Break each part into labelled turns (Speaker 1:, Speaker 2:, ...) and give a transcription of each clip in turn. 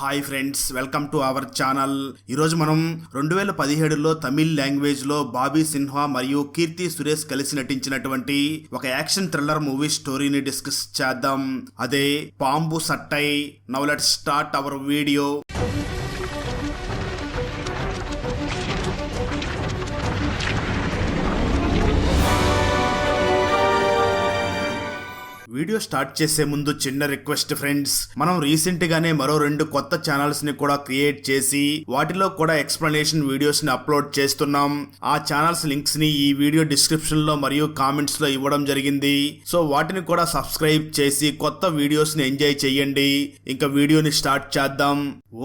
Speaker 1: Hi friends welcome to our channel ఈరోజు మనం రెండు వేల పదిహేడులో తమిళ్ లాంగ్వేజ్లో బాబీ సిన్హా మరియు కీర్తి సురేష్ కలిసి నటించినటువంటి ఒక యాక్షన్ థ్రిల్లర్ మూవీ స్టోరీని డిస్కస్ చేద్దాం. అదే Paambu Sattai. Now let start our video video start చేసే ముందు చిన్న రిక్వెస్ట్ ఫ్రెండ్స్. మనం రీసెంట్ గానే మరో రెండు కొత్త ఛానల్స్ని కూడా క్రియేట్ చేసి వాటిలో కూడా ఎక్స్ప్లెనేషన్ వీడియోస్ని అప్లోడ్ చేస్తున్నాం. ఆ ఛానల్స్ లింక్స్ని ఈ వీడియో డిస్క్రిప్షన్లో మరియు కామెంట్స్లో ఇవ్వడం జరిగింది. సో వాటిని కూడా సబ్స్క్రైబ్ చేసి కొత్త వీడియోస్ని ఎంజాయ్ చేయండి. ఇంకా వీడియోని స్టార్ట్ చేద్దాం.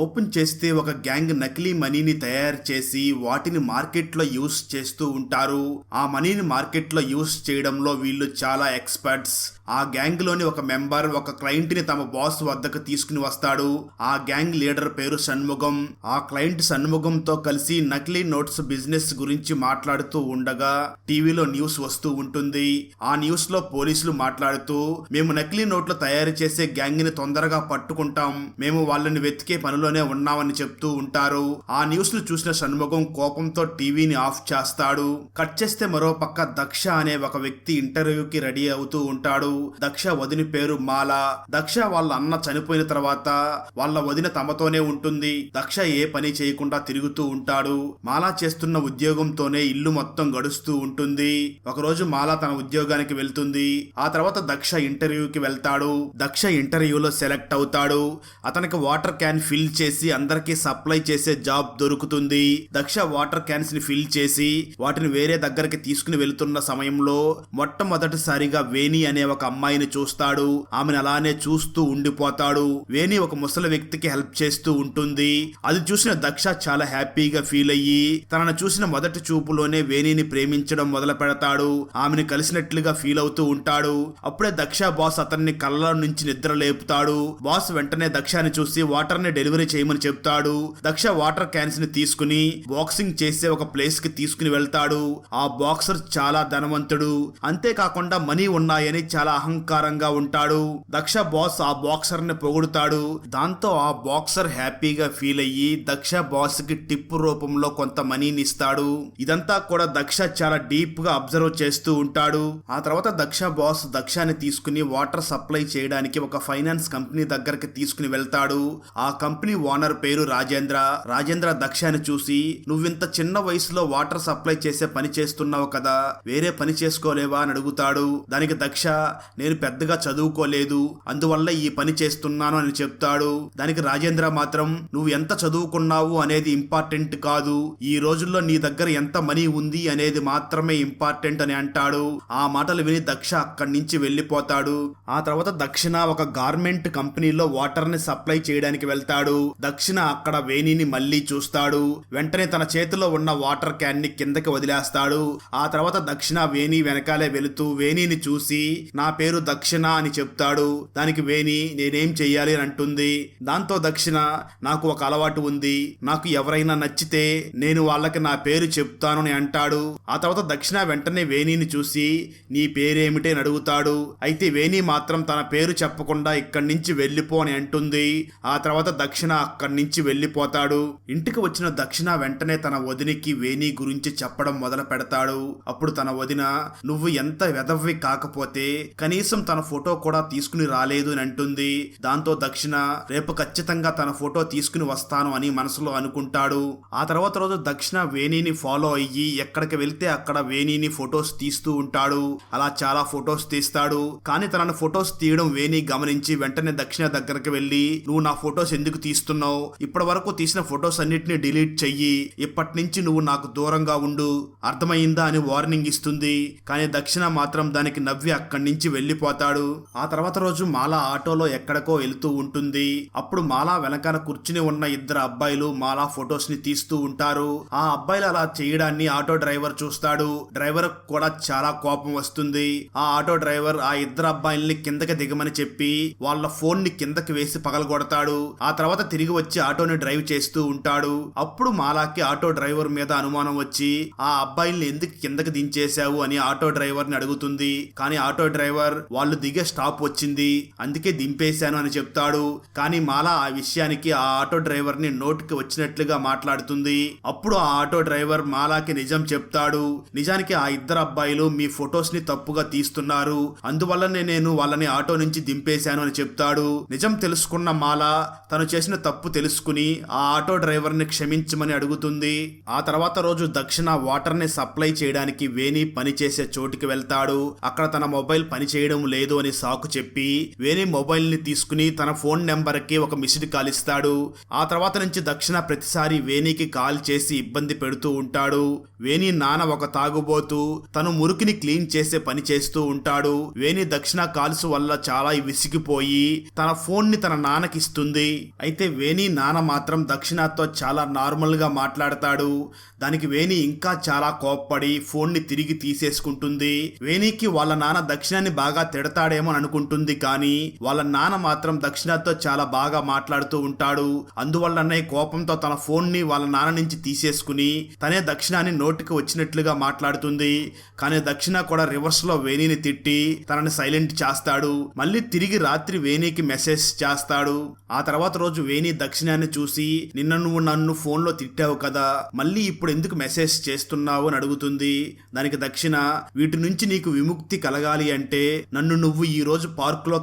Speaker 1: ఓపెన్ చేస్తే ఒక గ్యాంగ్ నకిలీ మనీని తయారు చేసి వాటిని మార్కెట్లో యూస్ చేస్తూ ఉంటారు. ఆ మనీని మార్కెట్లో యూస్ చేయడంలో వీళ్ళు చాలా ఎక్స్పర్ట్స్ ఆ గ్యాంగ్ గ్యాంగ్లోని ఒక మెంబర్ ఒక క్లయింట్ని తమ బాస్ వద్దకు తీసుకుని వస్తాడు. ఆ గ్యాంగ్ లీడర్ పేరు షణ్ముఖం. ఆ క్లయింట్ షణ్ముఖంతో కలిసి నకిలీ నోట్స్ బిజినెస్ గురించి మాట్లాడుతూ ఉండగా టీవీలో న్యూస్ వస్తూ ఉంటుంది. ఆ న్యూస్లో పోలీసులు మాట్లాడుతూ మేము నకిలీ నోట్లు తయారు చేసే గ్యాంగ్ని తొందరగా పట్టుకుంటాం. మేము వాళ్ళని వెతికే పనిలోనే ఉన్నామని చెప్తూ ఉంటారు. ఆ న్యూస్ను చూసిన షణ్ముఖం కోపంతో టీవీని ఆఫ్ చేస్తాడు. కట్ చేస్తే మరో పక్క దక్ష అనే ఒక వ్యక్తి ఇంటర్వ్యూకి రెడీ అవుతూ ఉంటాడు. దక్ష వదిన పేరు మాల. దక్ష వాళ్ళ అన్న చనిపోయిన తర్వాత వాళ్ళ వదిన తమతోనే ఉంటుంది. దక్ష ఏ పని చేయకుండా తిరుగుతూ ఉంటాడు. మాల చేస్తున్న ఉద్యోగంతోనే ఇల్లు మొత్తం గడుస్తూ ఉంటుంది. ఒకరోజు మాల తన ఉద్యోగానికి వెళ్తుంది. ఆ తర్వాత దక్ష ఇంటర్వ్యూకి వెళ్తాడు. దక్ష ఇంటర్వ్యూలో సెలెక్ట్ అవుతాడు. అతనికి వాటర్ క్యాన్ ఫిల్ చేసి అందరికీ సప్లై చేసే జాబ్ దొరుకుతుంది. దక్ష వాటర్ క్యాన్స్ని ఫిల్ చేసి వాటిని వేరే దగ్గరికి తీసుకుని వెళ్తున్న సమయంలో మొట్టమొదటిసారిగా వేణి అనే ఒక అమ్మాయి అమ్మాయిని చూస్తాడు. ఆమెను అలానే చూస్తూ ఉండిపోతాడు. వేణి ఒక ముసలి వ్యక్తికి హెల్ప్ చేస్తూ ఉంటుంది. అది చూసిన దక్ష చాలా హ్యాపీగా ఫీల్ అయ్యి తనను చూసిన మొదటి చూపులోనే వేణిని ప్రేమించడం మొదలు పెడతాడు. ఆమెను కలిసినట్లుగా ఫీల్ అవుతూ ఉంటాడు. అప్పుడే దక్ష బాస్ అతన్ని కళ్ళ నుంచి నిద్ర లేపుతాడు. బాస్ వెంటనే దక్షని చూసి వాటర్ని డెలివరీ చేయమని చెప్తాడు. దక్ష వాటర్ క్యాన్స్ని తీసుకుని బాక్సింగ్ చేసే ఒక ప్లేస్కి తీసుకుని వెళ్తాడు. ఆ బాక్సర్ చాలా ధనవంతుడు. అంతేకాకుండా మనీ ఉన్నాయని చాలా అహంకారంగా ఉంటాడు. దక్ష బాస్ ఆ బాక్సర్ని పొగుడుతాడు. దాంతో ఆ బాక్సర్ హ్యాపీగా ఫీల్ అయ్యి దక్ష బాస్కి టిప్ రూపంలో కొంత మనీని ఇస్తాడు. ఇదంతా కూడా దక్ష చాలా డీప్గా అబ్జర్వ్ చేస్తూ ఉంటాడు. ఆ తర్వాత దక్ష బాస్ దక్షాని తీసుకుని వాటర్ సప్లై చేయడానికి ఒక ఫైనాన్స్ కంపెనీ దగ్గరికి తీసుకుని వెళ్తాడు. ఆ కంపెనీ ఓనర్ పేరు రాజేంద్ర. రాజేంద్ర దక్షాని చూసి నువ్వింత చిన్న వయసులో వాటర్ సప్లై చేసే పని చేస్తున్నావు కదా. వేరే పని చేసుకోలేవా? అని అడుగుతాడు. దానికి దక్ష నేను పెద్దగా చదువుకోలేదు. అందువల్ల ఈ పని చేస్తున్నాను అని చెప్తాడు. దానికి రాజేంద్ర మాత్రం నువ్వు ఎంత చదువుకున్నావు అనేది ఇంపార్టెంట్ కాదు. ఈ రోజుల్లో నీ దగ్గర ఎంత మనీ ఉంది అనేది మాత్రమే ఇంపార్టెంట్ అని అంటాడు. ఆ మాటలు విని దక్ష అక్కడి నుంచి వెళ్ళిపోతాడు. ఆ తర్వాత దక్షిణ ఒక గార్మెంట్ కంపెనీలో వాటర్ని సప్లై చేయడానికి వెళ్తాడు. దక్షిణ అక్కడ వేణిని మళ్ళీ చూస్తాడు. వెంటనే తన చేతిలో ఉన్న వాటర్ క్యాన్ని కిందకి వదిలేస్తాడు. ఆ తర్వాత దక్షిణ వేణి వెనకాలే వెళుతూ వేణిని చూసి నా పేరు దక్షిణ అని చెప్తాడు. దానికి వేణి నేనేం చెయ్యాలి అని అంటుంది. దాంతో దక్షిణ నాకు ఒక అలవాటు ఉంది. నాకు ఎవరైనా నచ్చితే నేను వాళ్ళకి నా పేరు చెప్తాను అని అంటాడు. ఆ తర్వాత దక్షిణ వెంటనే వేణిని చూసి నీ పేరేమిటి అని అడుగుతాడు. అయితే వేణి మాత్రం తన పేరు చెప్పకుండా ఇక్కడి నుంచి వెళ్ళిపో అని అంటుంది. ఆ తర్వాత దక్షిణ అక్కడి నుంచి వెళ్ళిపోతాడు. ఇంటికి వచ్చిన దక్షిణ వెంటనే తన వదినికి వేణి గురించి చెప్పడం మొదలు పెడతాడు. అప్పుడు తన వదిన నువ్వు ఎంత వెదవ్వి కాకపోతే కనీసం తన ఫోటో కూడా తీసుకుని రాలేదు అని అంటుంది. దాంతో దక్షిణ రేపు ఖచ్చితంగా తన ఫోటో తీసుకుని వస్తాను అని మనసులో అనుకుంటాడు. ఆ తర్వాత రోజు దక్షిణ వేణిని ఫాలో అయ్యి ఎక్కడికి వెళ్తే అక్కడ వేణిని ఫొటోస్ తీస్తూ ఉంటాడు. అలా చాలా ఫొటోస్ తీస్తాడు. కానీ తనను ఫొటోస్ తీయడం వేణి గమనించి వెంటనే దక్షిణ దగ్గరికి వెళ్ళి నువ్వు నా ఫొటోస్ ఎందుకు తీస్తున్నావు? ఇప్పటి వరకు తీసిన ఫొటోస్ అన్నిటిని డిలీట్ చెయ్యి. ఇప్పటి నుంచి నువ్వు నాకు దూరంగా ఉండు. అర్థమైందా అని వార్నింగ్ ఇస్తుంది. కానీ దక్షిణ మాత్రం దానికి నవ్వి అక్కడి నుంచి వెళ్ళిపోతాడు. ఆ తర్వాత రోజు మాలా ఆటోలో ఎక్కడికో వెళ్తూ ఉంటుంది. అప్పుడు మాలా వెనకాల కూర్చుని ఉన్న ఇద్దరు అబ్బాయిలు మాలా ఫొటోస్ని తీస్తూ ఉంటారు. ఆ అబ్బాయిలు అలా చేయడాన్ని ఆటో డ్రైవర్ చూస్తాడు. డ్రైవర్ కూడా చాలా కోపం వస్తుంది. ఆ ఆటో డ్రైవర్ ఆ ఇద్దరు అబ్బాయిల్ని కిందకి దిగమని చెప్పి వాళ్ళ ఫోన్ని కిందకి వేసి పగలగొడతాడు. ఆ తర్వాత తిరిగి వచ్చి ఆటోని డ్రైవ్ చేస్తూ ఉంటాడు. అప్పుడు మాలాకి ఆటో డ్రైవర్ మీద అనుమానం వచ్చి ఆ అబ్బాయిల్ని ఎందుకు కిందకి దించేశావు? అని ఆటో డ్రైవర్ని అడుగుతుంది. కానీ ఆటో డ్రైవర్ వాళ్ళు దిగే స్టాప్ వచ్చింది. అందుకే దింపేశాను అని చెప్తాడు. కానీ మాల ఆ విషయానికి ఆ ఆటో డ్రైవర్ని నోటికి వచ్చినట్లుగా మాట్లాడుతుంది. అప్పుడు ఆ ఆటో డ్రైవర్ మాలాకి నిజం చెప్తాడు. నిజానికి ఆ ఇద్దరు అబ్బాయిలు మీ ఫొటోస్ని తప్పుగా తీస్తున్నారు. అందువల్లనే నేను వాళ్ళని ఆటో నుంచి దింపేశాను అని చెప్తాడు. నిజం తెలుసుకున్న మాల తను చేసిన తప్పు తెలుసుకుని ఆ ఆటో డ్రైవర్ని క్షమించమని అడుగుతుంది. ఆ తర్వాత రోజు దక్షిణ వాటర్ని సప్లై చేయడానికి వేణి పని చేసే చోటికి వెళ్తాడు. అక్కడ తన మొబైల్ పని చేయడం లేదు అని సాకు చెప్పి వేణి మొబైల్ని తీసుకుని తన ఫోన్ నెంబర్కి ఒక మిస్డ్ కాల్ ఇస్తాడు. ఆ తర్వాత నుంచి దక్షిణ ప్రతిసారి వేణికి కాల్ చేసి ఇబ్బంది పెడుతూ ఉంటాడు. వేణి నాన్న ఒక తాగుబోతూ తను మురికిని క్లీన్ చేసే పని చేస్తూ ఉంటాడు. వేణి దక్షిణ కాల్స్ వల్ల చాలా విసిగిపోయి తన ఫోన్ని తన నాన్నకి ఇస్తుంది. అయితే వేణి నాన్న మాత్రం దక్షిణతో చాలా నార్మల్గా మాట్లాడతాడు. దానికి వేణి ఇంకా చాలా కోప్పడి ఫోన్ని తిరిగి తీసేసుకుంటుంది. వేణికి వాళ్ళ నాన్న దక్షిణాన్ని బాగా తిడతాడేమో అనుకుంటుంది కానీ వాళ్ళ నాన్న మాత్రం దక్షిణతో చాలా బాగా మాట్లాడుతూ ఉంటాడు. అందువల్లనే కోపంతో తన ఫోన్ని వాళ్ళ నాన్న నుంచి తీసేసుకుని తనే దక్షిణాన్ని నోటికి వచ్చినట్లుగా మాట్లాడుతుంది. కానీ దక్షిణ కూడా రివర్స్లో వేణిని తిట్టి తనని సైలెంట్ చేస్తాడు. మళ్ళీ తిరిగి రాత్రి వేణికి మెసేజ్ చేస్తాడు. ఆ తర్వాత రోజు వేణి దక్షిణాన్ని చూసి నిన్న నువ్వు నన్ను ఫోన్లో తిట్టావు కదా మళ్ళీ ఇప్పుడు ఎందుకు మెసేజ్ చేస్తున్నావు? అని అడుగుతుంది. దానికి దక్షిణ వీటి నుంచి నీకు విముక్తి కలగాలి అంటే నన్ను నువ్వు ఈ రోజు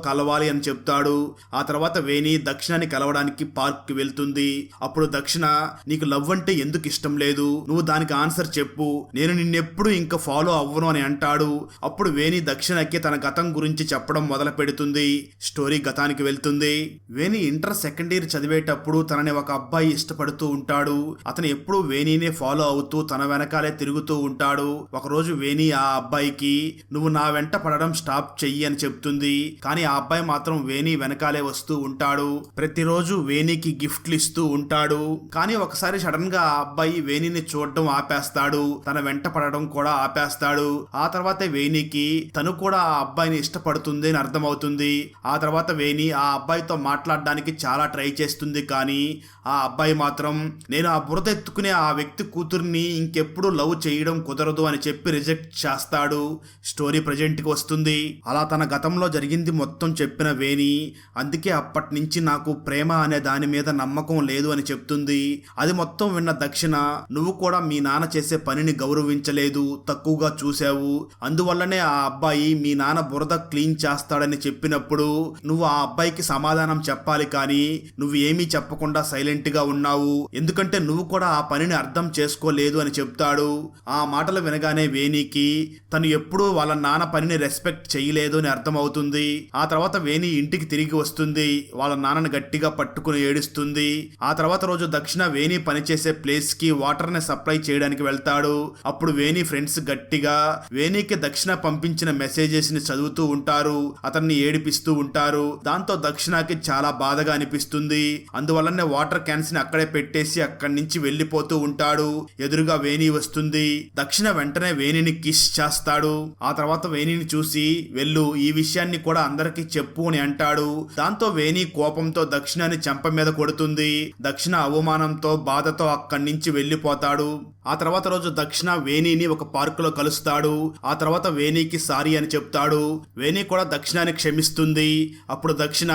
Speaker 1: కలవాలి అని చెప్తాడు. ఆ తర్వాత వేణి దక్షిణాన్ని కలవడానికి పార్క్కి వెళ్తుంది. అప్పుడు దక్షిణ నీకు లవ్ అంటే ఎందుకు ఇష్టం లేదు? నువ్వు దానికి ఆన్సర్ చెప్పు. నేను నిన్నెప్పుడు ఇంకా ఫాలో అవ్వను అని అంటాడు. అప్పుడు వేణి దక్షిణకి తన గతం గురించి చెప్పడం మొదలు పెడుతుంది. స్టోరీ గతానికి వెళ్తుంది. వేణి ఇంటర్ సెకండ్ ఇయర్ చదివేటప్పుడు తనని ఒక అబ్బాయి ఇష్టపడుతూ ఉంటాడు. అతను ఎప్పుడూ వేణినే ఫాలో అవుతూ తన వెనకాలే తిరుగుతూ ఉంటాడు. ఒకరోజు వేణి ఆ అబ్బాయికి నువ్వు నా వెంట పడడం స్టాప్ చెయ్యి అని చెప్తుంది. కానీ ఆ అబ్బాయి మాత్రం వేణి వెనకాలే వస్తూ ఉంటాడు. ప్రతిరోజు వేణికి గిఫ్ట్లు ఇస్తూ ఉంటాడు. కానీ ఒకసారి సడన్గా ఆ అబ్బాయి వేణిని చూడడం ఆపేస్తాడు. తన వెంట పడడం కూడా ఆపేస్తాడు. ఆ తర్వాత వేణికి తను కూడా ఆ అబ్బాయిని ఇష్టపడుతుంది అని అర్థమవుతుంది. ఆ తర్వాత వేణి ఆ అబ్బాయితో మాట్లాడడానికి చాలా ట్రై చేస్తుంది. కానీ ఆ అబ్బాయి మాత్రం నేను ఆ బురద ఎత్తుకునే ఆ వ్యక్తి కూతుర్ని ఇంకెప్పుడు లవ్ చేయడం కుదరదు అని చెప్పి రిజెక్ట్ చేస్తాడు. స్టోరీ ప్రజెంట్కి వస్తుంది. అలా తన గతంలో జరిగింది మొత్తం చెప్పిన వేణి. అందుకే అప్పటి నుంచి నాకు ప్రేమ అనే దాని మీద నమ్మకం లేదు అని చెప్తుంది. అది మొత్తం విన్న దక్షిణ నువ్వు కూడా మీ నాన్న చేసే పనిని గౌరవించలేదు తక్కువగా చూసావు అందువల్లనే ఆ అబ్బాయి మీ నాన్న బురద క్లీన్ చేస్తాడని చెప్పినప్పుడు నువ్వు ఆ అబ్బాయికి సమాధానం చెప్పాలి కానీ నువ్వు ఏమీ చెప్పకుండా సైలెంట్గా ఉన్నావు. ఎందుకంటే నువ్వు కూడా ఆ పనిని అర్థం చేసుకోలేదు అని చెప్తాడు. ఆ మాటలు వినగానే వేణికి తను ఎప్పుడూ వాళ్ళ నాన్న పనిని రెస్పెక్ట్ చేయలేదు అని అర్థమవుతుంది. ఆ తర్వాత వేణి ఇంటికి తిరిగి వస్తుంది. వాళ్ళ నాన్నని గట్టిగా పట్టుకుని ఏడుస్తుంది. ఆ తర్వాత రోజు దక్షిణ వేణి పనిచేసే ప్లేస్కి వాటర్ని సప్లై చేయడానికి వెళ్తాడు. అప్పుడు వేణి ఫ్రెండ్స్ గట్టిగా వేణికి దక్షిణ పంపించిన మెసేజెస్ని చదువుతూ ఉంటారు. అతన్ని ఏడిపిస్తూ ఉంటారు. దాంతో దక్షిణకి చాలా బాధగా అనిపిస్తుంది. అందువల్లనే వాటర్ క్యాన్స్ని అక్కడే పెట్టేసి అక్కడి నుంచి వెళ్ళిపోతూ ఉంటాడు. ఎదురుగా వేణి వస్తుంది. దక్షిణ వెంటనే వేణిని కిస్ చేస్తాడు. ఆ తర్వాత వేణిని చూసి వెళ్ళి ఈ విషయాన్ని కూడా అందరికీ చెప్పు అని అంటాడు. దాంతో వేణి కోపంతో దక్షిణాన్ని చెంప మీద కొడుతుంది. దక్షిణ అవమానంతో బాధతో అక్కడి నుంచి వెళ్ళిపోతాడు. ఆ తర్వాత రోజు దక్షిణ వేణిని ఒక పార్కులో కలుస్తాడు. ఆ తర్వాత వేణికి సారీ అని చెప్తాడు. వేణి కూడా దక్షిణాన్ని క్షమిస్తుంది. అప్పుడు దక్షిణ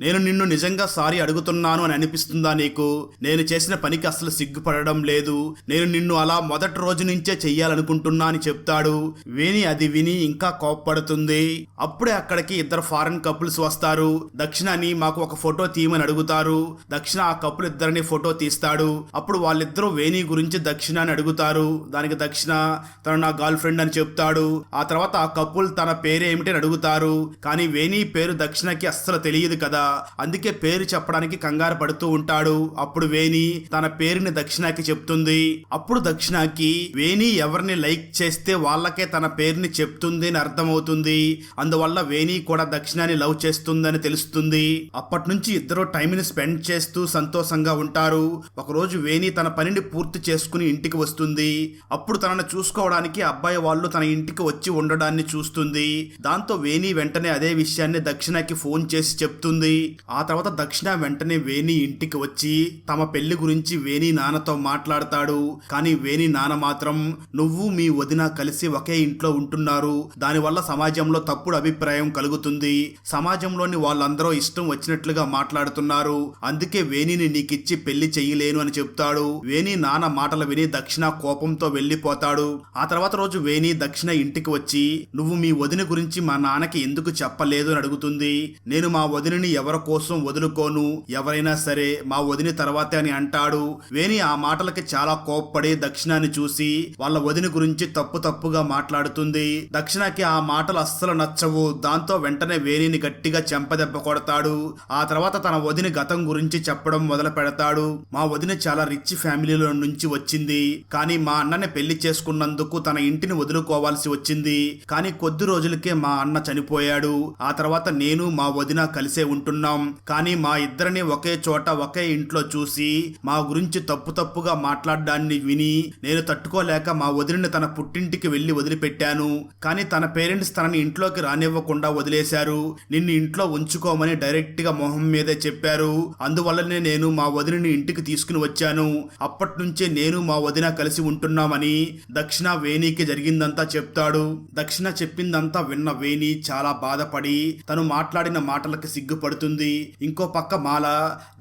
Speaker 1: నేను నిన్ను నిజంగా సారీ అడుగుతున్నాను అని అనిపిస్తుందా నీకు? నేను చేసిన పనికి అసలు సిగ్గుపడడం లేదు. నేను నిన్ను అలా మొదటి రోజు నుంచే చెయ్యాలనుకుంటున్నా అని చెప్తాడు. వేణి అది విని ఇంకా కోప్పడుతుంది. అప్పుడే అక్కడికి ఇద్దరు ఫారెన్ కపుల్స్ వస్తారు. దక్షిణని మాకు ఒక ఫోటో తీయమని అడుగుతారు. దక్షిణ ఆ కపుల్ ఇద్దరిని ఫోటో తీస్తాడు. అప్పుడు వాళ్ళిద్దరూ వేణి గురించి దక్షిణ అని అడుగుతారు. దానికి దక్షిణ తను నా గర్ల్ ఫ్రెండ్ అని చెప్తాడు. ఆ తర్వాత ఆ కపుల్ తన పేరు ఏమిటి అని అడుగుతారు. కానీ వేణి పేరు దక్షిణకి అస్సలు తెలియదు కదా. అందుకే పేరు చెప్పడానికి కంగారు పడుతూ ఉంటాడు. అప్పుడు వేణి తన పేరుని దక్షిణకి చెప్తుంది. అప్పుడు దక్షిణకి వేణి ఎవరిని లైక్ చేస్తే వాళ్ళకే తన పేరుని చెప్తుంది అని అర్థమవుతుంది. అందువల్ల వేణి కూడా దక్షిణాన్ని లవ్ చేస్తుందని తెలుస్తుంది. అప్పటి నుంచి ఇద్దరు టైంని స్పెండ్ చేస్తూ సంతోషంగా ఉంటారు. ఒకరోజు వేణి తన పనిని పూర్తి చేసుకుని ఇంటికి వస్తుంది. అప్పుడు తనను చూసుకోవడానికి అబ్బాయి వాళ్ళు తన ఇంటికి వచ్చి ఉండడాన్ని చూస్తుంది. దాంతో వేణి వెంటనే అదే విషయాన్ని దక్షిణకి ఫోన్ చేసి చెప్తుంది. ఆ తర్వాత దక్షిణ వెంటనే వేణి ఇంటికి వచ్చి తమ పెళ్ళి గురించి వేణి నాన్నతో మాట్లాడతాడు. కానీ వేణి నాన్న మాత్రం నువ్వు మీ వదిన కలిసి ఒకే ఇంట్లో ఉంటున్నారు. దానివల్ల సమాజంలో తప్పుడు అభిప్రాయం కలుగుతుంది. సమాజంలోని వాళ్ళందరూ ఇష్టం వచ్చినట్లుగా మాట్లాడుతున్నారు. అందుకే వేణిని నీకిచ్చి పెళ్ళి చెయ్యలేను అని చెప్తాడు. వేణి నాన్న మాటలు విని దక్షిణ కోపంతో వెళ్ళిపోతాడు ఆ తర్వాత రోజు వేణి దక్షిణ ఇంటికి వచ్చి నువ్వు మీ వదిన గురించి మా నాన్నకి ఎందుకు చెప్పలేదు? అని అడుగుతుంది. నేను మా వదినని ఎవరి కోసం వదులుకోను? ఎవరైనా సరే మా వదిన తర్వాతే అని అంటాడు. వేణి ఆ మాటలకి చాలా కోప్పడి దక్షిణాన్ని చూసి వాళ్ళ వదిన గురించి తప్పు తప్పుగా మాట్లాడుతుంది. దక్షిణకి ఆ మాటలు అస్సలు నచ్చవు. దాంతో వెంటనే వేణిని గట్టిగా చెంపదెబ్బ కొడతాడు. ఆ తర్వాత తన వదిన గతం గురించి చెప్పడం మొదలు పెడతాడు. మా వదిన చాలా రిచ్ ఫ్యామిలీలో నుంచి వచ్చింది. కానీ మా అన్నని పెళ్ళి చేసుకున్నందుకు తన ఇంటిని వదులుకోవాల్సి వచ్చింది. కానీ కొద్ది రోజులకే మా అన్న చనిపోయాడు. ఆ తర్వాత నేను మా వదిన కలిసే ఉంటున్నాం. కానీ మా ఇద్దరిని ఒకే చోట ఒకే ఇంట్లో చూసి మా గురించి తప్పు తప్పుగా మాట్లాడడాన్ని విని నేను తట్టుకోలేక మా వదిలిని తన పుట్టింటికి వెళ్ళి వదిలిపెట్టాను. కానీ తన పేరెంట్స్ తనని ఇంట్లో ఇంట్లోకి రానివ్వకుండా వదిలేశారు. నిన్ను ఇంట్లో ఉంచుకోమని డైరెక్ట్గా మొహం మీదే చెప్పారు. అందువల్లనే నేను మా వదిలిని ఇంటికి తీసుకుని వచ్చాను. అప్పటి నుంచే నేను మా వదిన కలిసి ఉంటున్నామని దక్షిణ వేణికి జరిగిందంతా చెప్తాడు. దక్షిణ చెప్పిందంతా విన్న వేణి చాలా బాధపడి తను మాట్లాడిన మాటలకు సిగ్గుపడుతుంది. ఇంకో పక్క మాల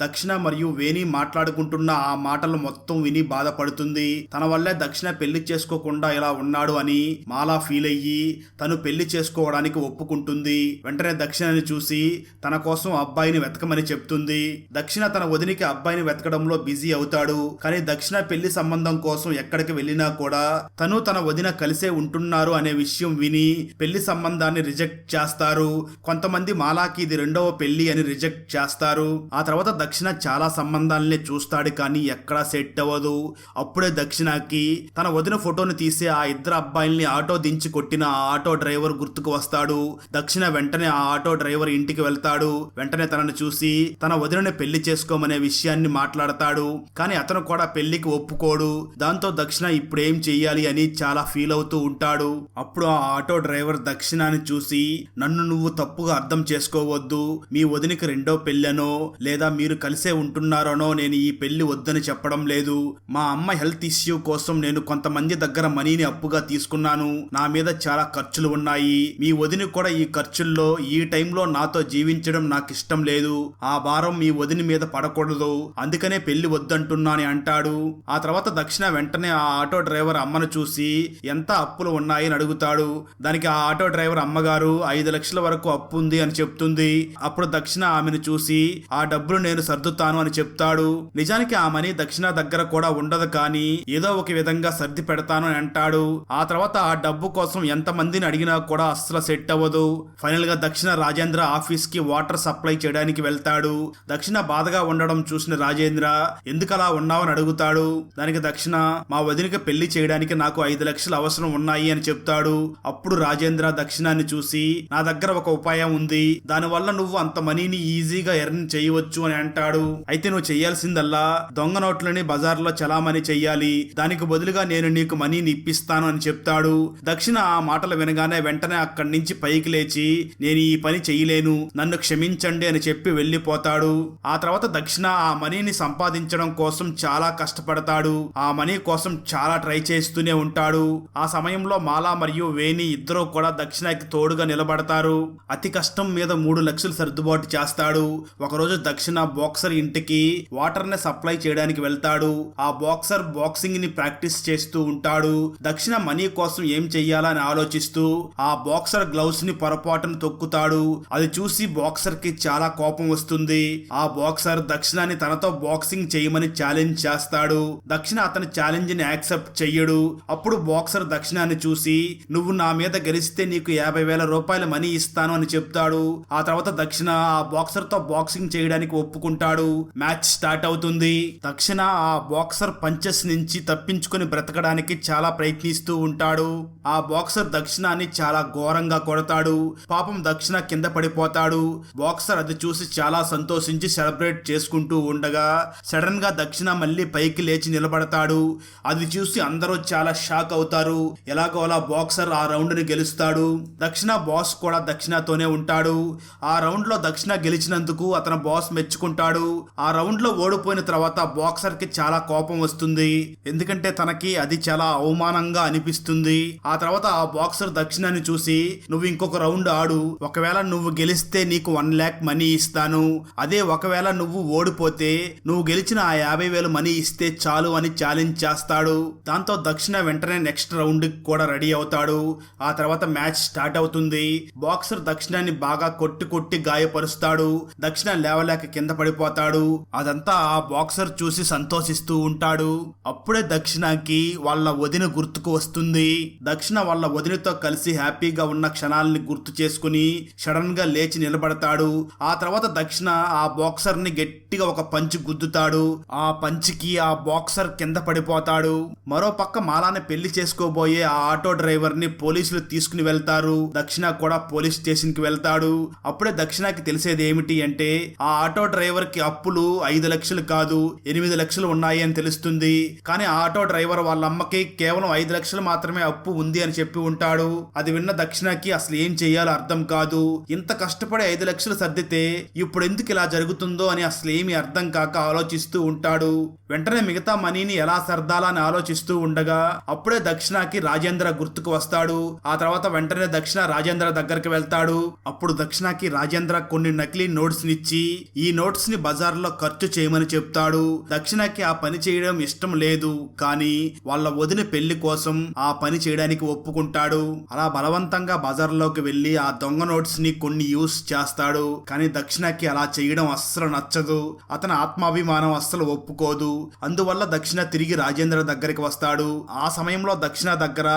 Speaker 1: దక్షిణ మరియు వేణి మాట్లాడుకుంటున్న ఆ మాటలు మొత్తం విని బాధపడుతుంది. తన వల్లే దక్షిణ పెళ్ళి చేసుకోకుండా ఇలా ఉన్నాడు అని మాల ఫీల్ అయ్యి తను పెళ్ళి చేసుకోవడానికి ఒప్పుకుంటుంది. వెంటనే దక్షిణని చూసి తన కోసం అబ్బాయిని వెతకమని చెప్తుంది. దక్షిణ తన వదినికి అబ్బాయిని వెతకడంలో బిజీ అవుతాడు. కానీ దక్షిణ పెళ్ళి సంబంధం కోసం ఎక్కడికి వెళ్ళినా కూడా తను తన వదిన కలిసే ఉంటున్నారు అనే విషయం విని పెళ్ళి సంబంధాన్ని రిజెక్ట్ చేస్తారు. కొంతమంది మాలాకి ఇది రెండవ పెళ్ళి అని రిజెక్ట్ చేస్తారు. ఆ తర్వాత దక్షిణ చాలా సంబంధాలనే చూస్తాడు కానీ ఎక్కడా సెట్ అవ్వదు. అప్పుడే దక్షిణకి తన వదిన ఫోటోను తీసి ఆ ఇద్దరు అబ్బాయిల్ని ఆటో దించి కొట్టిన ఆ ఆటో డ్రైవర్ గుర్తుకు వస్తాడు. దక్షిణ వెంటనే ఆ ఆటో డ్రైవర్ ఇంటికి వెళ్తాడు. వెంటనే తనను చూసి తన వదినని పెళ్ళి చేసుకోమనే విషయాన్ని మాట్లాడతాడు. కానీ అతను కూడా పెళ్ళికి ఒప్పుకోడు. దాంతో దక్షిణ ఇప్పుడు ఏం చెయ్యాలి అని చాలా ఫీల్ అవుతూ ఉంటాడు. అప్పుడు ఆ ఆటో డ్రైవర్ దక్షిణాన్ని చూసి నన్ను నువ్వు తప్పుగా అర్థం చేసుకోవద్దు. మీ వదినికి రెండో పెళ్ళనో లేదా మీరు కలిసే ఉంటున్నారనో నేను ఈ పెళ్ళి వద్దని చెప్పడం లేదు. మా అమ్మ హెల్త్ ఇష్యూ కోసం నేను కొంతమంది దగ్గర మనీని అప్పుగా తీసుకున్నాను. నా మీద చాలా ఖర్చులు ఉన్నాయి. మీ వదిన కూడా ఈ ఖర్చుల్లో ఈ టైంలో నాతో జీవించడం నాకు ఇష్టం లేదు. ఆ భారం మీ వదిన మీద పడకూడదు. అందుకనే పెళ్ళి వద్దంటున్నాని అంటాడు. ఆ తర్వాత దక్షిణ వెంటనే ఆ ఆటో డ్రైవర్ అమ్మను చూసి ఎంత అప్పులు ఉన్నాయని అడుగుతాడు. దానికి ఆ ఆటో డ్రైవర్ అమ్మగారు ఐదు లక్షల వరకు అప్పు ఉంది అని చెప్తుంది. అప్పుడు దక్షిణ ఆమెను చూసి ఆ డబ్బులు నేను సర్దుతాను అని చెప్తాడు. నిజానికి ఆ మనీ దక్షిణ దగ్గర కూడా ఉండదు కానీ ఏదో ఒక విధంగా సర్ది పెడతాను అని అంటాడు. ఆ తర్వాత ఆ డబ్బు కోసం ఎంత మందిని అడిగినా కూడా అస్సలు సెట్ అవ్వదు. ఫైనల్గా దక్షిణ రాజేంద్ర ఆఫీస్కి వాటర్ సప్లై చేయడానికి వెళ్తాడు. దక్షిణ బాధగా ఉండడం చూసిన రాజేంద్ర ఎందుకు అలా ఉన్నావని అడుగుతాడు. దానికి దక్షిణ మా వదినకి పెళ్ళి చేయడానికి నాకు ఐదు లక్షలు అవసరం ఉన్నాయి అని చెప్తాడు. అప్పుడు రాజేంద్ర దక్షిణాన్ని చూసి నా దగ్గర ఒక ఉపాయం ఉంది. దానివల్ల నువ్వు అంత మనీని ఈజీగా ఎర్న్ చేయవచ్చు అని అంటాడు. అయితే నువ్వు చేయాల్సిందల్లా దొంగ నోట్లని బజార్లో చలామణి చెయ్యాలి. దానికి బదులుగా నేను నీకు మనీని ఇప్పిస్తాను అని చెప్తాడు. దక్షిణ ఆ మాటలు వినగానే వెంటనే అక్కడి నుంచి పైకి లేచి నేను ఈ పని చెయ్యలేను నన్ను క్షమించండి అని చెప్పి వెళ్ళిపోతాడు. ఆ తర్వాత దక్షిణ ఆ మనీని సంపాదించడం కోసం చాలా కష్టపడతాడు. ఆ మనీ కోసం చాలా ట్రై చేస్తూనే ఉంటాడు. ఆ సమయంలో మాలా మరియు వేణి ఇద్దరు కూడా దక్షిణకి తోడుగా నిలబడతారు. అతి కష్టం మీద మూడు లక్షలు సర్దుబాటు చేస్తాడు. ఒకరోజు దక్షిణ బాక్సర్ ఇంటికి వాటర్ని సప్లై చేయడానికి వెళ్తాడు. ఆ బాక్సర్ బాక్సింగ్ని ప్రాక్టీస్ చేస్తూ ఉంటాడు. దక్షిణ మనీ కోసం ఏం చెయ్యాలని ఆలోచిస్తూ ఆ బాక్స్ బాక్సర్ గ్లౌస్ని పొరపాటును తొక్కుతాడు. అది చూసి బాక్సర్కి చాలా కోపం వస్తుంది. ఆ బాక్సర్ దక్షిణాన్ని తనతో బాక్సింగ్ చేయమని ఛాలెంజ్ చేస్తాడు. దక్షిణ అతని ఛాలెంజ్ని యాక్సెప్ట్ చెయ్యడు. అప్పుడు బాక్సర్ దక్షిణాన్ని చూసి నువ్వు నా మీద గెలిస్తే నీకు యాభై వేల రూపాయల మనీ ఇస్తాను అని చెప్తాడు. ఆ తర్వాత దక్షిణ ఆ బాక్సర్తో బాక్సింగ్ చేయడానికి ఒప్పుకుంటాడు. మ్యాచ్ స్టార్ట్ అవుతుంది. దక్షిణ ఆ బాక్సర్ పంచెస్ నుంచి తప్పించుకొని బ్రతకడానికి చాలా ప్రయత్నిస్తూ ఉంటాడు. ఆ బాక్సర్ దక్షిణాన్ని చాలా ఘోరంగా కొడతాడు. పాపం దక్షిణ కింద పడిపోతాడు. బాక్సర్ అది చూసి చాలా సంతోషించి సెలబ్రేట్ చేసుకుంటూ ఉండగా సడన్గా దక్షిణ మళ్ళీ పైకి లేచి నిలబడతాడు. అది చూసి అందరూ చాలా షాక్ అవుతారు. ఎలాగో అలా బాక్సర్ ఆ రౌండ్ని గెలుస్తాడు. దక్షిణ బాస్ కూడా దక్షిణతోనే ఉంటాడు. ఆ రౌండ్లో దక్షిణ గెలిచినందుకు అతను బాస్ మెచ్చుకుంటాడు. ఆ రౌండ్లో ఓడిపోయిన తర్వాత బాక్సర్కి చాలా కోపం వస్తుంది. ఎందుకంటే తనకి అది చాలా అవమానంగా అనిపిస్తుంది. ఆ తర్వాత ఆ బాక్సర్ దక్షిణాన్ని చూసి నువ్వు ఇంకొక రౌండ్ ఆడు. ఒకవేళ నువ్వు గెలిస్తే నీకు వన్ ల్యాక్ మనీ ఇస్తాను. అదే ఒకవేళ నువ్వు ఓడిపోతే నువ్వు గెలిచిన ఆ యాభై వేలు మనీ ఇస్తే చాలు అని ఛాలెంజ్ చేస్తాడు. దాంతో దక్షిణ వెంటనే నెక్స్ట్ రౌండ్ కూడా రెడీ అవుతాడు. ఆ తర్వాత మ్యాచ్ స్టార్ట్ అవుతుంది. బాక్సర్ దక్షిణాన్ని బాగా కొట్టి కొట్టి గాయపరుస్తాడు. దక్షిణ లేవలేక కింద పడిపోతాడు. అదంతా ఆ బాక్సర్ చూసి సంతోషిస్తూ ఉంటాడు. అప్పుడే దక్షిణకి వాళ్ళ వదిన గుర్తుకు వస్తుంది. దక్షిణ వాళ్ళ వదినతో కలిసి హ్యాపీగా ఉన్న క్షణాలని గుర్తు చేసుకుని సడన్గా లేచి నిలబడతాడు. ఆ తర్వాత దక్షిణ ఆ బాక్సర్ని గట్టిగా ఒక పంచి గుద్దుతాడు. ఆ పంచికి ఆ బాక్సర్ కింద పడిపోతాడు. మరో పక్క మాలాని పెళ్ళి చేసుకోబోయే ఆ ఆటో డ్రైవర్ని పోలీసులు తీసుకుని వెళ్తారు. దక్షిణ కూడా పోలీస్ స్టేషన్కి వెళ్తాడు. అప్పుడే దక్షిణకి తెలిసేది ఏమిటి అంటే ఆ ఆటో డ్రైవర్కి అప్పులు ఐదు లక్షలు కాదు ఎనిమిది లక్షలు ఉన్నాయి అని తెలుస్తుంది. కానీ ఆ ఆటో డ్రైవర్ వాళ్ళ అమ్మకి కేవలం ఐదు లక్షలు మాత్రమే అప్పు ఉంది అని చెప్పి ఉంటాడు. అది విన్న దక్షిణ దక్షిణకి అసలు ఏం చేయాలో అర్థం కాదు. ఇంత కష్టపడి ఐదు లక్షలు సర్దితే ఇప్పుడు ఎందుకు ఇలా జరుగుతుందో అని అసలు ఏమీ అర్థం కాక ఆలోచిస్తూ ఉంటాడు. వెంటనే మిగతా మనీని ఎలా సర్దాలా అని ఆలోచిస్తూ ఉండగా అప్పుడే దక్షిణకి రాజేంద్ర గుర్తుకు వస్తాడు. ఆ తర్వాత వెంటనే దక్షిణ రాజేంద్ర దగ్గరికి వెళ్తాడు. అప్పుడు దక్షిణకి రాజేంద్ర కొన్ని నకిలీ నోట్స్ నిచ్చి ఈ నోట్స్ని బజార్లో ఖర్చు చేయమని చెప్తాడు. దక్షిణకి ఆ పని చేయడం ఇష్టం లేదు. కానీ వాళ్ళ వదిన పెళ్ళి కోసం ఆ పని చేయడానికి ఒప్పుకుంటాడు. అలా బలవంతంగా బజార్లోకి వెళ్ళి ఆ దొంగ నోట్స్ని కొన్ని యూస్ చేస్తాడు. కానీ దక్షిణకి అలా చేయడం అస్సలు నచ్చదు. అతని ఆత్మాభిమానం అస్సలు ఒప్పుకోదు. అందువల్ల దక్షిణ తిరిగి రాజేంద్ర దగ్గరికి వస్తాడు. ఆ సమయంలో దక్షిణ దగ్గర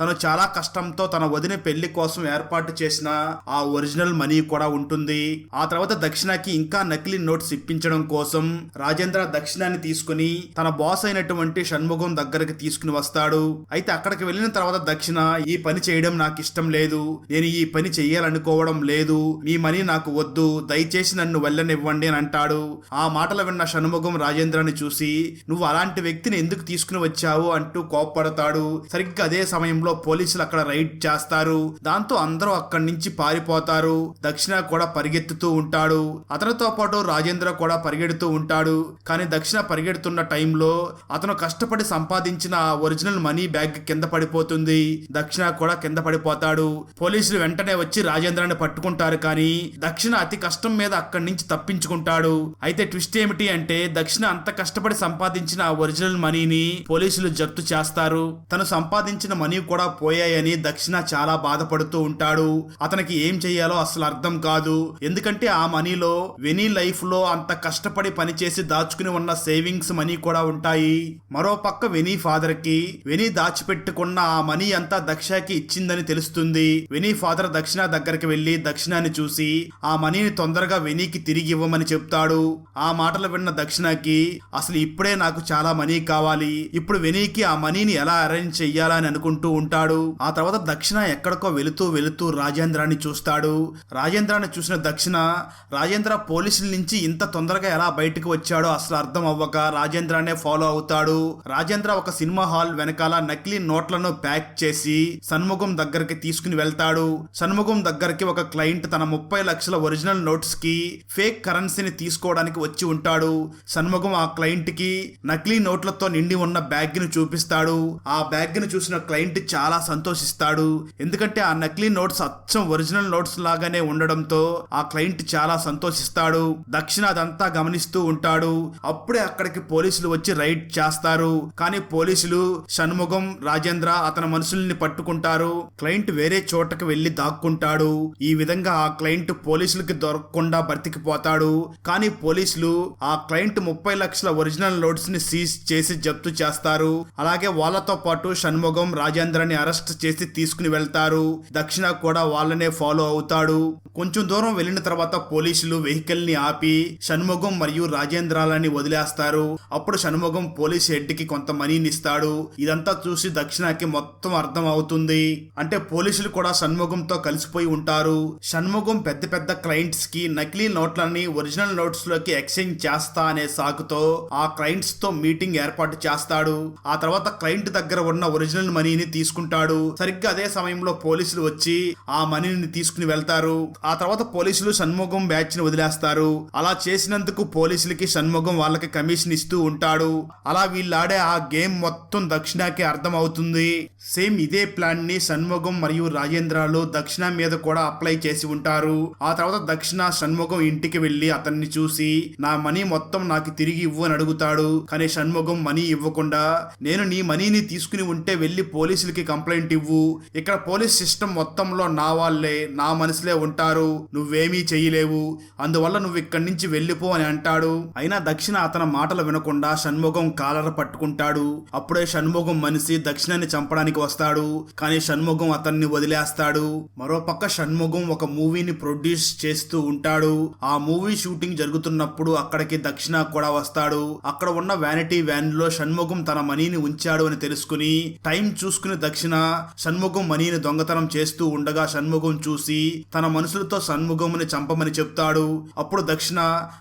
Speaker 1: తను చాలా కష్టంతో తన వదిన పెళ్ళి కోసం ఏర్పాటు చేసిన ఆ ఒరిజినల్ మనీ కూడా ఉంటుంది. ఆ తర్వాత దక్షిణకి ఇంకా నకిలీ నోట్స్ ఇప్పించడం కోసం రాజేంద్ర దక్షిణాన్ని తీసుకుని తన బాస్ అయినటువంటి షణ్ముఖం దగ్గరికి తీసుకుని వస్తాడు. అయితే అక్కడికి వెళ్ళిన తర్వాత దక్షిణ ఈ పని చేయడం నాకు ఇష్టం లేదు. నేను ఈ పని చెయ్యాలనుకోవడం లేదు. మీ మనీ నాకు వద్దు. దయచేసి నన్ను వెళ్ళనివ్వండి అని అంటాడు. ఆ మాటలు విన్న షణ్ముఖం రాజేంద్రని చూసి నువ్వు అలాంటి వ్యక్తిని ఎందుకు తీసుకుని వచ్చావు? అంటూ కోప్పడతాడు. సరిగ్గా అదే సమయంలో పోలీసులు అక్కడ రైడ్ చేస్తారు. దాంతో అందరూ అక్కడి నుంచి పారిపోతారు. దక్షిణ కూడా పరిగెత్తుతూ ఉంటాడు. అతనితో పాటు రాజేంద్ర కూడా పరిగెడుతూ ఉంటాడు. కానీ దక్షిణ పరిగెడుతున్న టైంలో అతను కష్టపడి సంపాదించిన ఆ ఒరిజినల్ మనీ బ్యాగ్ కింద పడిపోతుంది. దక్షిణ కూడా కింద పడిపోతాడు. పోలీసులు వెంటనే వచ్చి రాజేంద్రాన్ని పట్టుకుంటారు కానీ దక్షిణ అతి కష్టం మీద అక్కడి నుంచి తప్పించుకుంటాడు. అయితే ట్విస్ట్ ఏమిటి అంటే దక్షిణ అంత కష్టపడి సంపాదించిన ఆ ఒరిజినల్ మనీని పోలీసులు జప్తు చేస్తారు. తను సంపాదించిన మనీ కూడా పోయాయని దక్షిణ చాలా బాధపడుతూ ఉంటాడు. అతనికి ఏం చేయాలో అసలు అర్థం కాదు. ఎందుకంటే ఆ మనీలో వెనీ లైఫ్లో అంత కష్టపడి పనిచేసి దాచుకుని ఉన్న సేవింగ్స్ మనీ కూడా ఉంటాయి. మరో పక్క వెనీ ఫాదర్కి వెనీ దాచిపెట్టుకున్న ఆ మనీ అంతా దక్షకి ఇచ్చిందని తెలుస్తుంది. వెనీ ఫాదర్ దక్షిణ దగ్గరికి వెళ్ళి దక్షిణాన్ని చూసి ఆ మనీని తొందరగా వెనీకి తిరిగి ఇవ్వమని చెప్తాడు. ఆ మాటలు విన్న దక్షిణకి అసలు ఇప్పుడే నాకు చాలా మనీ కావాలి. ఇప్పుడు వెనీకి ఆ మనీని ఎలా అరేంజ్ చెయ్యాలని అనుకుంటూ ఉంటాడు. ఆ తర్వాత దక్షిణ ఎక్కడికో వెళుతూ వెళుతూ రాజేంద్రాన్ని చూస్తాడు. రాజేంద్రాన్ని చూసిన దక్షిణ రాజేంద్ర పోలీసుల నుంచి ఇంత తొందరగా ఎలా బయటకు వచ్చాడో అసలు అర్థం అవ్వక రాజేంద్రానే ఫాలో అవుతాడు. రాజేంద్ర ఒక సినిమా హాల్ వెనకాల నకిలీ నోట్లను ప్యాక్ చేసి సన్ముఖం దగ్గరికి తీసుకుని వెళ్తాడు. సన్ముఖం దగ్గరికి ఒక క్లయింట్ తన ముప్పై లక్షల ఒరిజినల్ నోట్స్కి ఫేక్ కరెన్సీని తీసుకోవడానికి వచ్చి ఉంటాడు. సన్ముఖం ఆ క్లయింట్కి నకిలీ నోట్లతో నిండి ఉన్న బ్యాగ్ని చూపిస్తాడు. ఆ బ్యాగ్ని చూసిన క్లయింట్ చాలా సంతోషిస్తాడు. ఎందుకంటే ఆ నకిలీ నోట్స్ అచ్చం ఒరిజినల్ నోట్స్ లాగానే ఉండడంతో ఆ క్లయింట్ చాలా సంతోషిస్తాడు. దక్షిణ అదంతా గమనిస్తూ ఉంటాడు. అప్పుడే అక్కడికి పోలీసులు వచ్చి రైడ్ చేస్తారు. కానీ పోలీసులు షణ్ముఖం రాజేంద్ర అతని మనుషుల్ని పట్టుకుంటారు. క్లయింట్ వేరే చోటకి వెళ్ళి దాక్కుంటాడు. ఈ విధంగా ఆ క్లయింట్ పోలీసులకి దొరకకుండా బ్రతికిపోతాడు. కానీ పోలీసులు ఆ క్లయింట్ ముప్పై లక్షల ఒరిజినల్ నోట్స్ని సీజ్ చేసి జప్తు చేస్తారు. అలాగే వాళ్ళతో పాటు షణ్ముఖం రాజేంద్రని అరెస్ట్ చేసి తీసుకుని వెళ్తారు. దక్షిణ కూడా వాళ్ళనే ఫాలో అవుతాడు. కొంచెం దూరం వెళ్ళిన తర్వాత పోలీసులు వెహికల్ని ఆపి షణ్ముఖం మరియు రాజేంద్రాలని వదిలేస్తారు. అప్పుడు షణ్ముఖం పోలీస్ హెడ్కి కొంత మనీని ఇస్తాడు. ఇదంతా చూసి దక్షిణకి మొత్తం అర్థం అవుతుంది. అంటే పోలీసులు కూడా షణ్ముఖంతో కలిసిపోయి ఉంటారు. షణ్ముఖం పెద్ద పెద్ద క్లయింట్స్కి నకిలీ నోట్లని ఒరిజినల్ నోట్స్లోకి ఎక్స్చేంజ్ చేస్తా అనే సాకుతో ఆ క్లయింట్స్తో మీటింగ్ ఏర్పాటు చేస్తాడు. ఆ తర్వాత క్లయింట్ దగ్గర ఉన్న ఒరిజినల్ మనీని తీసుకుంటాడు. సరిగ్గా అదే సమయంలో పోలీసులు వచ్చి ఆ మనీని తీసుకుని వెళ్తారు. ఆ తర్వాత పోలీసులు షణ్ముఖం బ్యాచ్ని వదిలేస్తారు. అలా చేసినందుకు పోలీసులకి షణ్ముఖం వాళ్ళకి కమిషన్ ఇస్తూ ఉంటాడు. అలా వీళ్ళాడే ఆ గేమ్ మొత్తం దక్షిణకి అర్థమవుతుంది. సేమ్ ఇదే ప్లాన్ని షణ్ముఖం మరియు రాజేంద్రలు దక్షిణ మీద కూడా అప్లై చేసి ఉంటారు. ఆ తర్వాత దక్షిణ షణ్ముఖం ఇంటికి వెళ్ళి అతన్ని చూసి నా మనీ మొత్తం నాకు తిరిగి ఇవ్వు అని అడుగుతాడు. కానీ షణ్ముఖం మనీ ఇవ్వకుండా నేను నీ మనీని తీసుకుని ఉంటే వెళ్ళి పోలీసులకి కంప్లైంట్ ఇవ్వు. ఇక్కడ పోలీస్ సిస్టమ్ మొత్తంలో నా వాళ్ళే నా మనసులే ఉంటారు. నువ్వేమీ చేయలేవు అందువల్ల నువ్వు ఇక్కడి నుంచి వెళ్ళిపో అని అంటాడు. అయినా దక్షిణ అతని మాటలు వినకుండా షణ్ముఖం కాలర పట్టుకుంటాడు. అప్పుడే షణ్ముఖం మనిషి దక్షిణాన్ని చంపడానికి వస్తాడు. కానీ షణ్ముఖం అతన్ని వదిలేస్తాడు. మరోపక్క షణ్ముఖం ఒక మూవీని ప్రొడ్యూస్ చేస్తూ ఉంటాడు. ఆ మూవీ షూటింగ్ జరుగుతున్నప్పుడు అక్కడికి దక్షిణ కూడా వస్తాడు. అక్కడ ఉన్న వ్యానిటీ వ్యాన్లో షణ్ముఖం తన మనీని ఉంచాడు అని తెలుసుకుని టైం చూసుకుని దక్షిణ షణ్ముఖం మనీని దొంగతనం చేస్తూ ఉండగా షణ్ముఖం చూసి తన మనుషులతో షణ్ముఖంని చంపమని చెప్తాడు. అప్పుడు దక్షిణ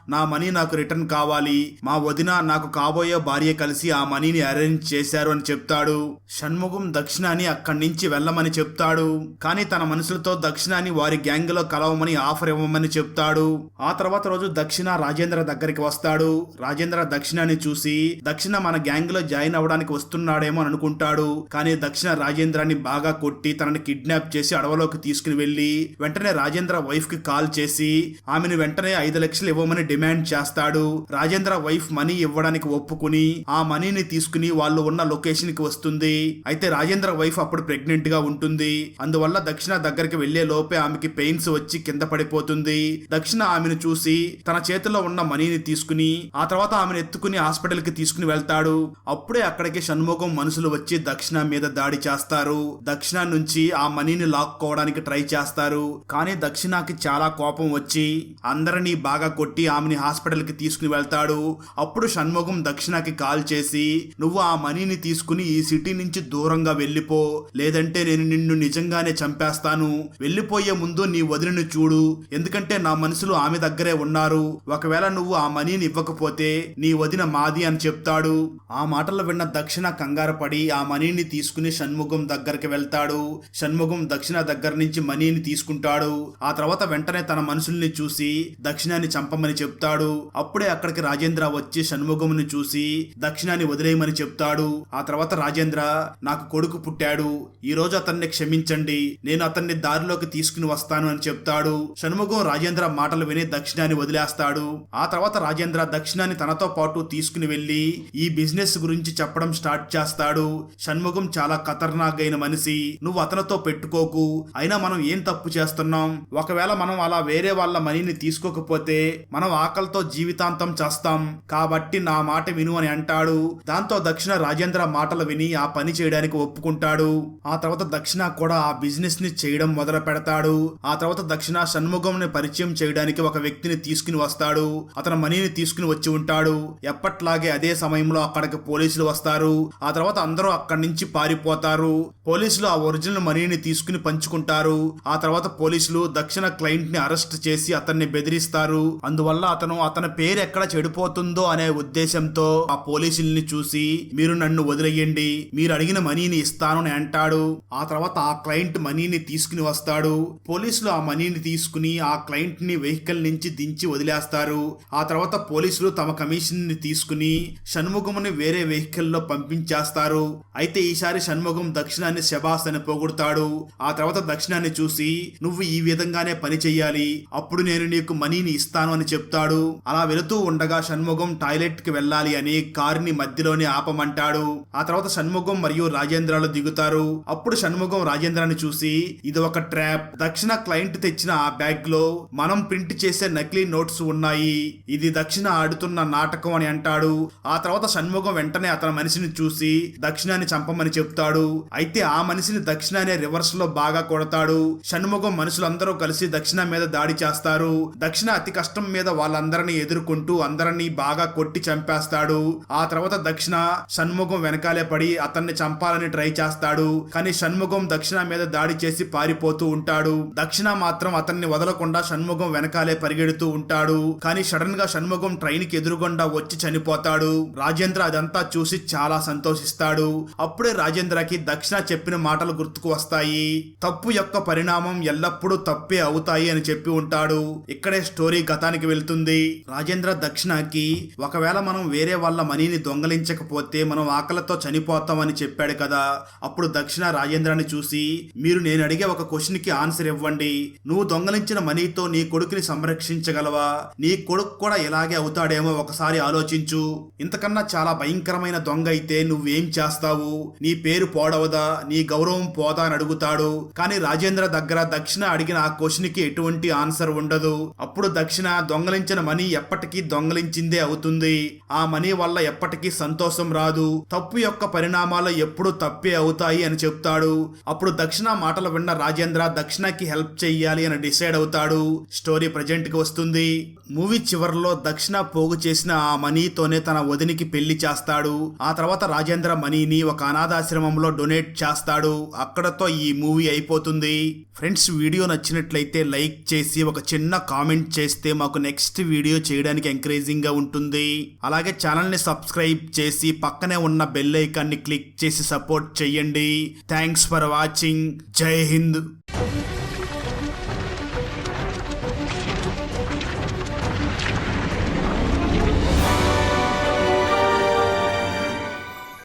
Speaker 1: నా మనీ నాకు రిటర్న్ కావాలి. మా వదిన నాకు కాబోయే భార్య కలిసి ఆ మనీని అరేంజ్ చేశారు అని చెప్తాడు. షణ్ముఖం దక్షిణాని అక్కడి నుంచి వెళ్ళమని చెప్తాడు. కానీ తన మనుషులతో దక్షిణాని వారి గ్యాంగ్లో కలవమని ఆఫర్ ఇవ్వమని చెప్తాడు. ఆ తర్వాత రోజు దక్షిణ రాజేంద్ర దగ్గరికి వస్తాడు. రాజేంద్ర దక్షిణాన్ని చూసి దక్షిణ మన గ్యాంగ్లో జాయిన్ అవ్వడానికి వస్తున్నాడేమో అని అనుకుంటాడు. కానీ దక్షిణ రాజేంద్రాన్ని బాగా కొట్టి తనని కిడ్నాప్ చేసి అడవిలోకి తీసుకుని వెళ్ళి వెంటనే రాజేంద్ర వైఫ్కి కాల్ చేసి ఆమెను వెంటనే ఐదు లక్షలు ఇవ్వమని డిమాండ్ చేస్తాడు. రాజేంద్ర వైఫ్ మనీ ఇవ్వడానికి ఒప్పుకుని ఆ మనీని తీసుకుని వాళ్ళు ఉన్న లొకేషన్కి వస్తుంది. అయితే రాజేంద్ర వైఫ్ అప్పుడు ప్రెగ్నెంట్గా ఉంటుంది. అందువల్ల దక్షిణ దగ్గరికి వెళ్ళే లోపే ఆమెకి పెయిన్స్ వచ్చి కింద పడిపోతుంది. దక్షిణ ఆమెను చూసి తన చేతిలో ఉన్న మనీని తీసుకుని ఆ తర్వాత ఆమెను ఎత్తుకుని హాస్పిటల్కి తీసుకుని వెళ్తాడు. అప్పుడే అక్కడికి షణ్ముఖం మనుషులు వచ్చి దక్షిణ మీద దాడి చేస్తారు. దక్షిణ నుంచి ఆ మనీని లాక్కోవడానికి ట్రై చేస్తారు. కానీ దక్షిణకి చాలా కోపం వచ్చి అందరినీ బాగా కొట్టి ఆమెని హాస్పిటల్కి తీసుకుని వెళ్తాడు. అప్పుడు షణ్ముఖం దక్షిణకి కాల్ చేసి నువ్వు ఆ మనీని తీసుకుని ఈ సిటీ నుంచి దూరంగా వెళ్ళిపో. లేదంటే నేను నిన్ను నిజంగా నిజంగానే చంపేస్తాను. వెళ్ళిపోయే ముందు నీ వదిలిని చూడు. ఎందుకంటే నా మనుషులు ఆమె దగ్గరే ఉన్నారు. ఒకవేళ నువ్వు ఆ మనీని ఇవ్వకపోతే నీ వదిన మాది అని చెప్తాడు. ఆ మాటలు విన్న దక్షిణ కంగారు పడి ఆ మనీని తీసుకుని షణ్ముఖం దగ్గరికి వెళ్తాడు. షణ్ముఖం దక్షిణ దగ్గర నుంచి మనీని తీసుకుంటాడు. ఆ తర్వాత వెంటనే తన మనుషుల్ని చూసి దక్షిణాన్ని చంపమని చెప్తాడు. అప్పుడే అక్కడికి రాజేంద్ర వచ్చి షణ్ముఖముని చూసి దక్షిణాన్ని వదిలేయమని చెప్తాడు. ఆ తర్వాత రాజేంద్ర నాకు కొడుకు పుట్టాడు. ఈ రోజు అతన్ని క్షమించండి. నేను అతన్ని దారిలోకి తీసుకుని వస్తాను అని చెప్తాడు. షణ్ముఖం రాజేంద్ర మాటలు విని దక్షిణాన్ని వదిలేస్తాడు. ఆ తర్వాత రాజేంద్ర దక్షిణాన్ని తనతో పాటు తీసుకుని వెళ్ళి ఈ బిజినెస్ గురించి చెప్పడం స్టార్ట్ చేస్తాడు. షణ్ముఖం చాలా ఖతర్నాక్ అయిన మనిషి. నువ్వు అతనితో పెట్టుకోకు. అయినా మనం ఏం తప్పు చేస్తున్నాం? ఒకవేళ మనం అలా వేరే వాళ్ళ మనీని తీసుకోకపోతే మనం ఆకలితో జీవితాంతం చేస్తాం. కాబట్టి నా మాట విను అని అంటాడు. దాంతో దక్షిణ రాజేంద్ర మాటలు విని ఆ పని చేయడానికి ఒప్పుకుంటాడు. ఆ తర్వాత దక్షిణ కూడా ఆ ఆ బిజినెస్ని చేయడం మొదలు పెడతాడు. ఆ తర్వాత దక్షిణ షణ్ముఖంని పరిచయం చేయడానికి ఒక వ్యక్తిని తీసుకుని వస్తాడు. అతను మనీని తీసుకుని వచ్చి ఉంటాడు. ఎప్పట్లాగే అదే సమయంలో అక్కడికి పోలీసులు వస్తారు. ఆ తర్వాత అందరూ అక్కడి నుంచి పారిపోతారు. పోలీసులు ఆ ఒరిజినల్ మనీని తీసుకుని పంచుకుంటారు. ఆ తర్వాత పోలీసులు దక్షిణ క్లయింట్ని అరెస్ట్ చేసి అతన్ని బెదిరిస్తారు. అందువల్ల అతను అతని పేరు ఎక్కడ చెడిపోతుందో అనే ఉద్దేశంతో ఆ పోలీసుల్ని చూసి మీరు నన్ను వదిలేయండి. మీరు అడిగిన మనీని ఇస్తాను అని అంటాడు. ఆ తర్వాత ఆ క్లయింట్ మనీని తీసుకుని వస్తాడు. పోలీసులు ఆ మనీని తీసుకుని ఆ క్లయింట్ని వెహికల్ నుంచి దించి వదిలేస్తారు. ఆ తర్వాత పోలీసులు తమ కమిషన్ని తీసుకుని షణ్ముఖముని వేరే వెహికల్లో పంపించేస్తారు. అయితే ఈసారి షణ్ముఖం దక్షిణాన్ని శబాస్ అని పోగొడతాడు. ఆ తర్వాత దక్షిణాన్ని చూసి నువ్వు ఈ విధంగానే పని చెయ్యాలి. అప్పుడు నేను నీకు మనీని ఇస్తాను అని చెప్తాడు. అలా వెళుతూ ఉండగా షణ్ముఖం టాయిలెట్కి వెళ్ళాలి అని కారుని మధ్యలోనే ఆపమంటాడు. ఆ తర్వాత షణ్ముఖం మరియు రాజేంద్రాలు దిగుతారు. అప్పుడు షణ్ముఖం చిత్రాన్ని చూసి ఇది ఒక ట్రాప్. దక్షిణ క్లయింట్ తెచ్చిన బ్యాగ్లో మనం ప్రింట్ చేసే నకిలీ నోట్స్ ఉన్నాయి. ఇది దక్షిణ ఆడుతున్న నాటకం అని అంటాడు. ఆ తర్వాత షణ్ముఖం వెంటనే అతని మనిషిని చూసి దక్షిణాన్ని చంపమని చెప్తాడు. అయితే ఆ మనిషిని దక్షిణ అనే రివర్స్లో బాగా కొడతాడు. షణ్ముఖం మనుషులందరూ కలిసి దక్షిణ మీద దాడి చేస్తారు. దక్షిణ అతి కష్టం మీద వాళ్ళందరినీ ఎదుర్కొంటూ అందరినీ బాగా కొట్టి చంపేస్తాడు. ఆ తర్వాత దక్షిణ షణ్ముఖం వెనకాలే పడి అతన్ని చంపాలని ట్రై చేస్తాడు. కానీ షణ్ముఖం దక్షిణ మీద దాడి చేసి పారిపోతూ ఉంటాడు. దక్షిణ మాత్రం అతన్ని వదలకుండా షణ్ముఖం వెనకాలే పరిగెడుతూ ఉంటాడు. కానీ సడన్గా షణ్ముఖం ట్రైన్కి ఎదురుగుండా వచ్చి చనిపోతాడు. రాజేంద్ర అదంతా చూసి చాలా సంతోషిస్తాడు. అప్పుడే రాజేంద్రకి దక్షిణ చెప్పిన మాటలు గుర్తుకు వస్తాయి. తప్పు యొక్క పరిణామం ఎల్లప్పుడూ తప్పే అవుతాయి అని చెప్పి ఉంటాడు. ఇక్కడే స్టోరీ గతానికి వెళ్తుంది. రాజేంద్ర దక్షిణకి ఒకవేళ మనం వేరే వాళ్ళ మనీని దొంగలించకపోతే మనం ఆకలితో చనిపోతామని చెప్పాడు కదా. అప్పుడు దక్షిణ రాజేంద్రాన్ని చూసి మీరు నేను అడిగే ఒక క్వశ్చన్కి ఆన్సర్ ఇవ్వండి. నువ్వు దొంగలించిన మనీతో నీ కొడుకుని సంరక్షించగలవా? నీ కొడుకు కూడా ఇలాగే అవుతాడేమో ఒకసారి ఆలోచించు. ఇంతకన్నా చాలా భయంకరమైన దొంగ అయితే నువ్వేం చేస్తావు? నీ పేరు పోడవదా? నీ గౌరవం పోదా అని అడుగుతాడు. కానీ రాజేంద్ర దగ్గర దక్షిణ అడిగిన ఆ క్వశ్చన్కి ఎటువంటి ఆన్సర్ ఉండదు. అప్పుడు దక్షిణ దొంగలించిన మనీ ఎప్పటికీ దొంగలించిందే అవుతుంది. ఆ మనీ వల్ల ఎప్పటికీ సంతోషం రాదు. తప్పు యొక్క పరిణామాలు ఎప్పుడు తప్పే అవుతాయి అని చెప్తాడు. అప్పుడు దక్షిణ దక్షిణ మాటలు విన్న రాజేంద్ర దక్షిణకి హెల్ప్ చెయ్యాలి అని డిసైడ్ అవుతాడు. స్టోరీ ప్రజెంట్కి వస్తుంది. మూవీ చివరిలో దక్షిణ పోగు చేసిన ఆ మనీతోనే తన వదినికి పెళ్ళి చేస్తాడు. ఆ తర్వాత రాజేంద్ర మనీని ఒక అనాథాశ్రమంలో డొనేట్ చేస్తాడు. అక్కడతో ఈ మూవీ అయిపోతుంది. ఫ్రెండ్స్ వీడియో నచ్చినట్లయితే లైక్ చేసి ఒక చిన్న కామెంట్ చేస్తే మాకు నెక్స్ట్ వీడియో చేయడానికి ఎంకరేజింగ్గా ఉంటుంది. అలాగే ఛానల్ని సబ్స్క్రైబ్ చేసి పక్కనే ఉన్న బెల్ ఐకాన్ని క్లిక్ చేసి సపోర్ట్ చేయండి థ్యాంక్స్ ఫర్ వాచింగ్. జై హింద్.